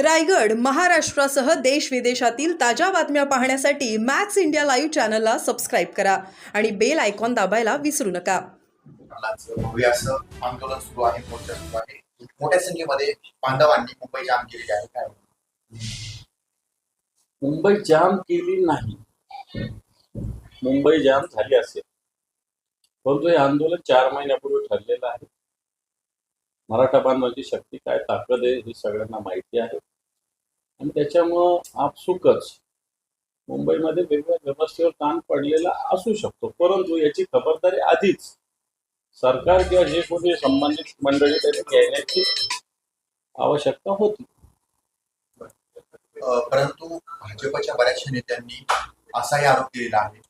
रायगड महाराष्ट्रासह देश विदेशातील ताज्या बातम्या पाहण्यासाठी मॅक्स इंडिया लाईव्ह चॅनलला सबस्क्राईब करा आणि बेल आयकॉन दाबायला विसरू नका. आंदोलन सुरू आहे मोर्चा सुरू आहे. मोठ्या संख्येमध्ये बांधवांनी मुंबई जाम केलेली आहे. काय? मुंबई जाम केली नाही. मुंबई जाम झाली असेल. परंतु हे आंदोलन चार महिन्यापूर्वी ठरलेलं आहे. मराठा बांधवांची शक्ती काय ताकद आहे हे सगळ्यांना माहिती आहे. आणि त्याच्यामुळं आपसुकच मुंबईमध्ये वेगवेगळ्या व्यवस्थेवर ताण पडलेला असू शकतो. परंतु याची खबरदारी आधीच सरकार किंवा जे कोणी संबंधित मंडळी त्यांनी घेण्याची आवश्यकता होती. परंतु भाजपच्या बऱ्याचशा नेत्यांनी असाही आरोप केलेला आहे.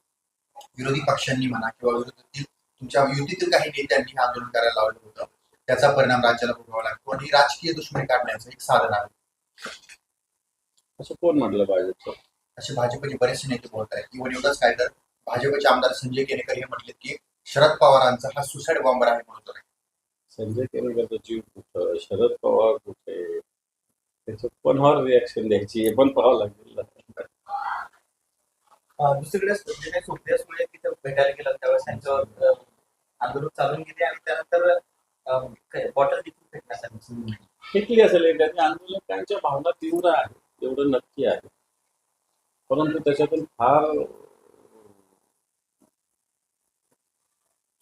विरोधी पक्षांनी म्हणा किंवा विरोधातील तुमच्या युतीतील काही नेत्यांनी आंदोलन करायला लावलं होतं. त्याचा परिणाम राज्याला भोगावा लागतो. आणि राजकीय दुश्मनी काढण्याचं एक साधन आहे. असं कोण म्हटलं पाहिजे असे भाजपचे बरेचसे नेते बोलत आहेत. इव्हन एवढंच काय तर भाजपचे आमदार संजय केनेकर हे म्हटले की शरद पवारांचा हा सुसाईड बॉम्बर आहे म्हणतो संजय केरकरचा जीव कुठं? शरद पवार कुठे? त्याचं कोणावर रिॲक्शन द्यायची हे पण पाहावं लागेल दुसरीकडे जे काही सुप्रिया सुळे तिथे भेटायला गेलं त्यावेळेस त्यांच्यावर आंदोलन चालून गेले आणि त्यानंतर बॉटल देखील फेकण्यात आंदोलन फेकली असेल एखादी आंदोलकांच्या भावना तीव्र आहे एवढं नक्की आहे. परंतु त्याच्यातून फार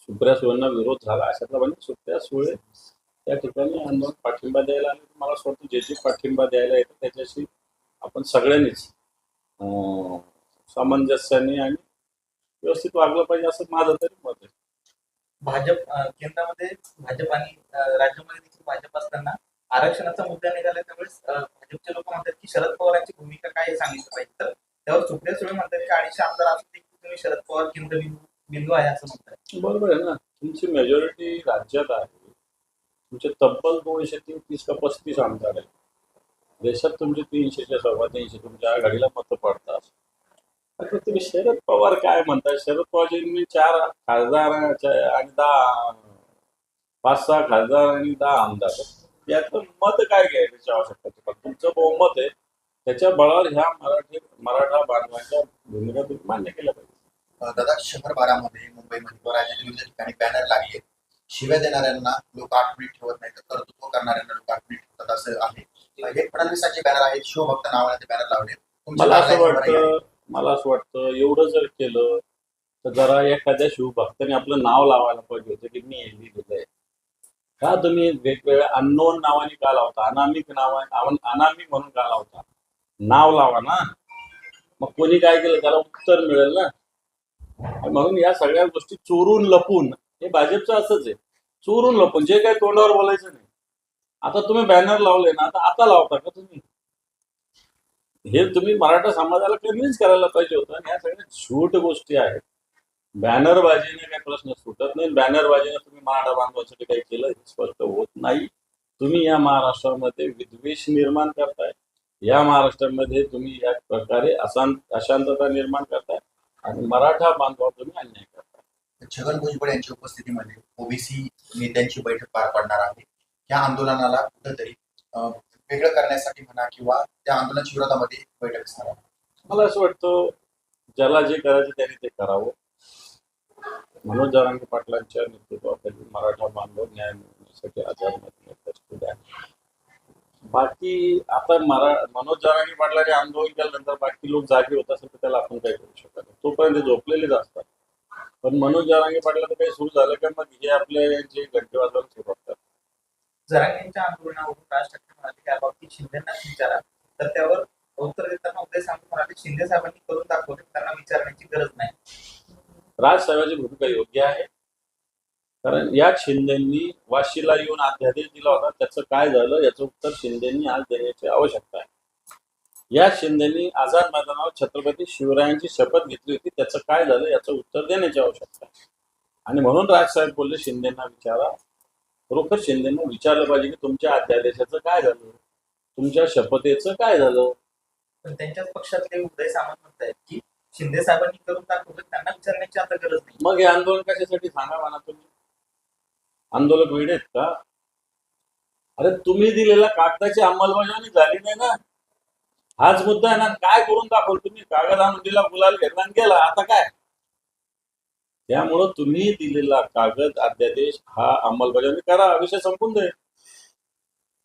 सुप्रिया सुळेंना विरोध झाला. अशातला म्हणजे सुप्रिया सुळे त्या ठिकाणी आंदोलन पाठिंबा द्यायला आले. मला असं वाटतं जे जे पाठिंबा द्यायला येतं त्याच्याशी आपण सगळ्यांनीच सामंजस्याने आणि व्यवस्थित वागलं पाहिजे असं माझं तरी मत आहे. भाजप केंद्रामध्ये भाजप आणि राज्यामध्ये देखील भाजप असताना आरक्षणाचा मुद्दा निघाला त्यावेळेस भाजपचे लोक म्हणतात की शरद पवारांची भूमिका काय सांगितलं पाहिजे. तर त्यावर सुप्रिया सुळे म्हणतात की अडीचशे आमदार असून देखील तुम्ही शरद पवार केंद्रबिंदू बिंदू आहे असं म्हणतात. बरोबर आहे ना. तुमची मेजॉरिटी राज्यात आहे. तुमचे तब्बल दोनशे तीन तीस का पस्तीस आमदार आहेत. देशात तुमचे तीनशेच्या सव्वा तीनशे तुमच्या आघाडीला मतं पडतात. आता तुम्ही शरद पवार काय म्हणताय शरद पवारजी चार खासदार आणि दहा पाच सहा खासदार आणि दहा आमदार. यातलं मत काय घ्यायची आवश्यकता? तुमचं बहुमत आहे. त्याच्या बळावर ह्या मराठी मराठा बांधवांच्या भूमिका तुम्ही मान्य केल्या पाहिजे. दादा शहर बारामध्ये मुंबईमध्ये किंवा राज्यातील विविध ठिकाणी बॅनर लागले शिव्या देणाऱ्यांना लोक आठ मिनिट ठेवत नाही तर कर्तृत्व करणाऱ्यांना लोक आठ मिनिट ठेवतात असं आहे. हे फडणवीसांचे बॅनर आहेत शिवभक्त नावाने ते बॅनर लावले मला असं. वाटतं मला असं वाटतं एवढं जर केलं तर जरा एखाद्या शिवभक्ताने आपलं नाव लावायला पाहिजे होतं की मी हे लिहिलेलं आहे. का तुम्ही वेगवेगळ्या अननोन नावाने का लावता? अनामिक नावाने अनामिक म्हणून का लावता? नाव लावा ना. मग कोणी काय केलं? त्याला उत्तर मिळेल ना. म्हणून या सगळ्या गोष्टी चोरून लपून हे भाजपचं असंच आहे. चोरून लपून जे काही तोंडावर बोलायचं नाही. आता तुम्ही बॅनर लावले ना आता आता लावता का तुम्ही? हे तुम्ही मराठा समाजाला कन्व्हिन्स करायला पाहिजे होतं. आणि ह्या सगळ्या झूट गोष्टी आहेत. बॅनरबाजीने काही प्रश्न सुटत नाही बॅनरबाजीने तुम्ही मराठा बांधवासाठी काही केलं हे स्पष्ट होत नाही. तुम्ही या महाराष्ट्रामध्ये विद्वेष निर्माण करताय. या महाराष्ट्रामध्ये तुम्ही या प्रकारे अशांत अशांतता निर्माण करताय. आणि मराठा बांधवावर तुम्ही अन्याय करताय. छगन भुजबळ यांच्या उपस्थितीमध्ये ओबीसी नेत्यांची बैठक पार पडणार आहे. या आंदोलनाला कुठेतरी वेगळं करण्यासाठी म्हणा किंवा त्या आंदोलनाच्या विरोधामध्ये बैठक असणार मला असं वाटतं ज्याला जे करायचं त्याने ते करावं. मनोज जरांगे पाटलांच्या नेतृत्वाखाली मराठा बांधव न्याय मिळवण्यासाठी आझादमध्ये बाकी आता मरा मनोज जरांगे पाटलांनी आंदोलन केल्यानंतर बाकी लोक जागे होत असेल तर त्याला आपण काही करू शकत नाही. तोपर्यंत झोपलेलेच असतात. पण मनोज जरांगे पाटला तर काही सुरू झालं का मग हे आपले जे घंटे वाजवायला सुरू जरांगेंच्या आंदोलनावरून राज ठाकरे म्हणाले की याबाबतीत विचारा. तर त्यावर उत्तर देताना उदय सांगून म्हणाले शिंदे साहेबांनी करून दाखवले त्यांना विचारण्याची गरज नाही. राजसाहेबांची भूमिका योग्य आहे. कारण या शिंदेनी वाशीला येऊन अध्यादेश दिला होता. त्याचं काय झालं याचं उत्तर शिंदेनी आज देण्याची आवश्यकता आहे. या शिंदेनी आझाद मैदानावर छत्रपती शिवरायांची शपथ घेतली होती. त्याचं काय झालं याचं उत्तर देण्याची आवश्यकता आहे. आणि म्हणून राजसाहेब बोलले शिंदेना विचारा. खरोखर शिंदेना विचारलं पाहिजे की तुमच्या अध्यादेशाचं काय झालं? तुमच्या शपथेचं काय झालं? पण त्यांच्याच पक्षातले उदय सामंत म्हणतायत की शिंदे साहेबांनी करून दाखवलं त्यांना विचारण्याची आता गरज नाही. मग हे आंदोलन कशासाठी सांगा म्हणा तुम्ही? आंदोलक वेळ आहेत का? अरे तुम्ही दिलेल्या कागदाची अंमलबजावणी झाली नाही ना? हाच मुद्दा आहे ना. काय करून दाखवल तुम्ही? कागद आणून दिला गुलाल घेतला आणि गेला. आता काय? त्यामुळं तुम्ही दिलेला कागद अध्यादेश हा अंमलबजावणी करा. विषय संपून दे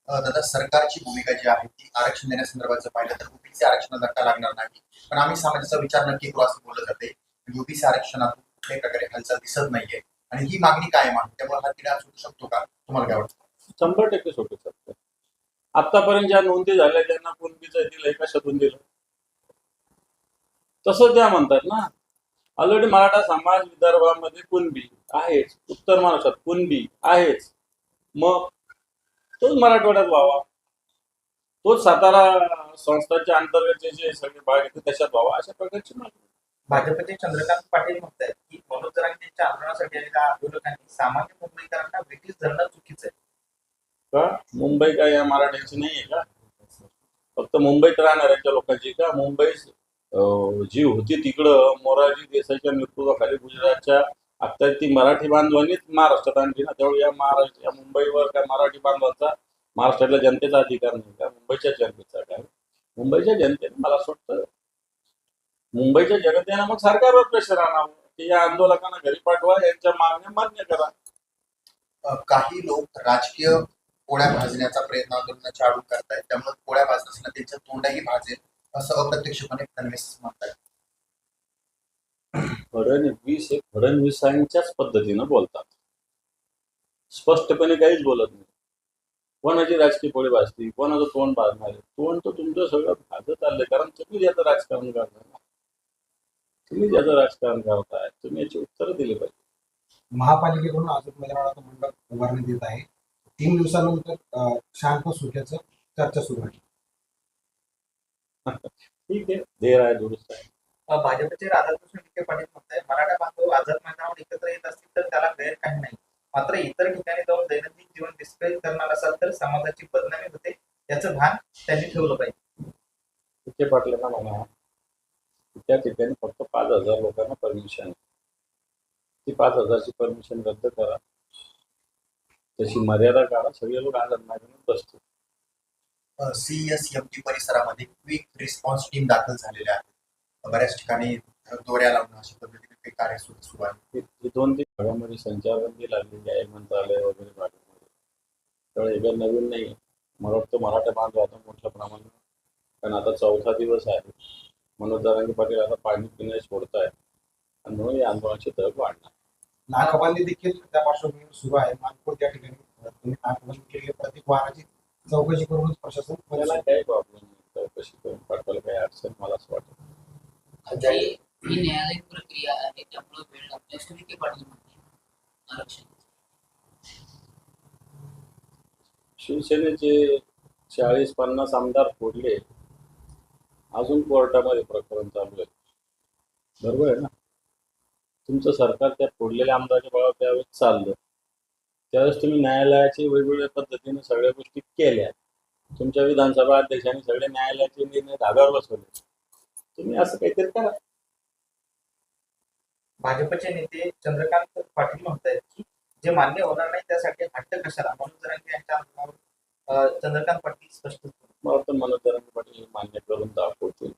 अ, दादा सरकारची भूमिका जी आहे ती आरक्षण देण्यासंदर्भात पाहिलं तर ओबीसी आरक्षणाला धक्का लागणार नाही. पण आम्ही समाजाचा विचार नक्की करू असं बोललं जाते ओबीसी आरक्षणातून कुठल्याही प्रकारे हालचाल दिसत नाहीये. आणि ही मागणी कायम आहे. त्यामुळे हा तिढा सुटू शकतो का? तुम्हाला काय वाटतं? शंभर टक्के सोडू शकतो. आतापर्यंत ज्या नोंदी झाल्या त्यांना कुणबीचं दिलं कशातून दिलं? तसं त्या म्हणतात ना. ऑलरेडी मराठा समाज विदर्भामध्ये कुणबी आहेच. उत्तर महाराष्ट्रात कुणबी आहेच. मग तोच मराठवाड्यात व्हावा. तोच सातारा संस्थांच्या अंतर्गतचे जे सगळे भाग आहेत त्याच्यात व्हावा अशा प्रकारची मागणी. भाजपचे चंद्रकांत पाटील म्हणतात की मनोज जरांगेंच्या आंदोलनासाठी आलेल्या आंदोलकांनी सामान्य मुंबईकरांना ब्रिटिश धरणं चुकीचं आहे. का? मुंबई काय या मराठ्यांची नाही आहे का? फक्त मुंबईत राहणाऱ्यांच्या लोकांची का? मुंबई जी होती तिकडं मोरारजी देसाईच्या नेतृत्वाखाली गुजरातच्या आता ती मराठी बांधवांनीच महाराष्ट्रात आणली ना. त्यामुळे या महाराष्ट्र या मुंबईवर काय मराठी बांधवांचा महाराष्ट्रातल्या जनतेचा अधिकार नाही. का मुंबईच्या जनतेचा काय मुंबईच्या जनतेने मला वाटतं मुंबईच्या जनतेनं मग सरकारवर प्रेशर आणावं. की या आंदोलकांना घरी पाठवा यांच्या मागण्या मान्य करा. काही लोक राजकीय पोळ्या भाजण्याचा प्रयत्न आंदोलनाच्या आडून करतायत. त्यामुळे पोळ्या भाजण्यासाठी त्यांच्या तोंडही भाजेल. असं अप्रत्यक्षपणे फडणवीस म्हणतात. फडणवीस हे फडणवीसांच्याच पद्धतीनं बोलतात. स्पष्टपणे काहीच बोलत नाही. कोणाची राजकीय पोळी भाजती कोणाचं तोंड भाजणार आहे? तोंड तर तुमचं सगळं भाजत चाललंय कारण तुम्ही याचं राजकारण करताय ना. तुम्ही ज्याचं राजकारण करताय तुम्ही याची उत्तरं दिली पाहिजे. महापालिकेकडून अजून मैदानाचं मंडप उभारण्यात येत आहे. तीन दिवसानंतर शांत सुटल्याचं चर्चा सुरू आहे. ठीक आहे. देर आहे दुरुस्त आहे. भाजपचे राधाकृष्ण विखे पाटील म्हणतात मराठा बांधव आझाद मैदानावर एकत्र येत असतील तर त्याला गैर काही नाही. मात्र इतर ठिकाणी जाऊन दैनंदिन जीवन डिस्करेज करणार असाल तर समाजाची बदनामी होते याचं भान त्यांनी ठेवलं पाहिजे. विखे पाटलांना म्हणा त्या ठिकाणी फक्त पाच हजार लोकांना परमिशन ती पाच हजारची परमिशन रद्द करा. तशी मर्यादा काढा सगळे लोक आज अन्नाकडून बसतील. सीएस एम टी परिसरामध्ये क्विक रिस्पॉन्स टीम दाखल झालेल्या आहेत. बऱ्याच ठिकाणी दौऱ्या लावणं अशा पद्धतीने काही कार्य सुरू सुरू आहे. दोन तीन भागामध्ये संचारबंदी लागलेली आहे मंत्रालय वगैरे भागामध्ये. त्यामुळे हे नवीन नाही मला वाटतं मराठा बांधव आता मोठ्या प्रमाणात कारण आता चौथा दिवस आहे. मनोज दारांगी पाटील आता पाणी पिणे सोडत आहे आणि म्हणून या आंदोलनाची धग वाढणार. नाकाबंदी देखील त्या पार्श्वभूमीवर सुरू आहे. मानपूर त्या ठिकाणी तुम्ही नाकाबंदी केलेली प्रत्येक वाहनाची चौकशी करूनच प्रशासन त्याला काही प्रॉब्लेम नाही. चौकशी करून पाठवायला काही अडचण मला असं वाटतं ही न्यायालयीन प्रक्रिया आहे त्यामुळे वेळ आरक्षण. शिवसेनेचे चाळीस पन्नास आमदार फोडले. अजून कोर्टामध्ये प्रकरण चालू आहे. बरोबर आहे ना? तुमचं सरकार त्या फोडलेल्या आमदाराच्या बळावर त्यावेळेस चाललं. त्यावेळेस तुम्ही न्यायालयाची वेगवेगळ्या पद्धतीने सगळ्या गोष्टी केल्या. तुमच्या विधानसभा अध्यक्षांनी सगळे न्यायालयाचे निर्णय धाब्यावर बसवले. तुम्ही असं काहीतरी करा. भाजपचे नेते चंद्रकांत पाटील म्हणतात की जे मान्य होणार नाही त्यासाठी हट्ट कशाला? मनोज जरांगे यांच्या चंद्रकांत पाटील स्पष्ट मला वाटतं जरांगे पाटील मान्य करून दाखवतील.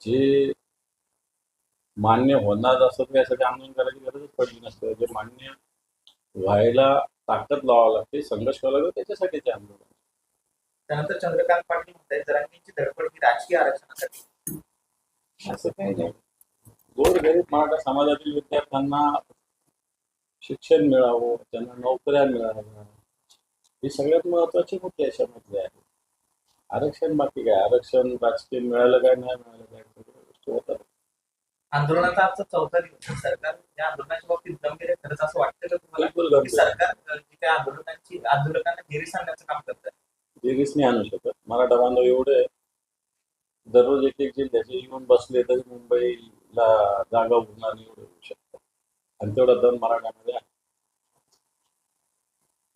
जे मान्य होणार असं यासाठी आंदोलन करायची गरजच पडली नसते. जे मान्य व्हायला ताकद लावावं लागते संघर्ष करावा लागतो त्याच्यासाठी ते आंदोलन. त्यानंतर चंद्रकांत पाटील म्हणतात जरांगेंची धडपड ही राजकीय आरक्षणासाठी. असं काही नाही. गोरगरीब मराठा समाजातील विद्यार्थ्यांना शिक्षण मिळावं त्यांना नोकऱ्या मिळाव्या ही सगळ्यात महत्वाची मुद्दे याच्यामधले आहे आरक्षण बाकी काय? आरक्षण राजकीय मिळालं काय नाही मिळालं काय? सगळ्या गोष्टी होतात. आंदोलनाचा आजचा चौथा दिवस आहे. सरकार या आंदोलनाच्या बाबतीत गंभीर आहे खरंच असं वाटतं का तुम्हाला आहे. सरकार काही आंदोलकांची आंदोलकांना घेरी सांगण्याचं काम करतात दिरीस नाही आणू शकत. मराठा बांधव एवढे दररोज एक एक जिल्ह्याचे येऊन बसले तरी मुंबईला जागा उरणार नाही एवढे होऊ शकतात आणि तेवढा दम मराठ्यामध्ये आहे.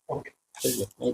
ओके. ठीक आहे.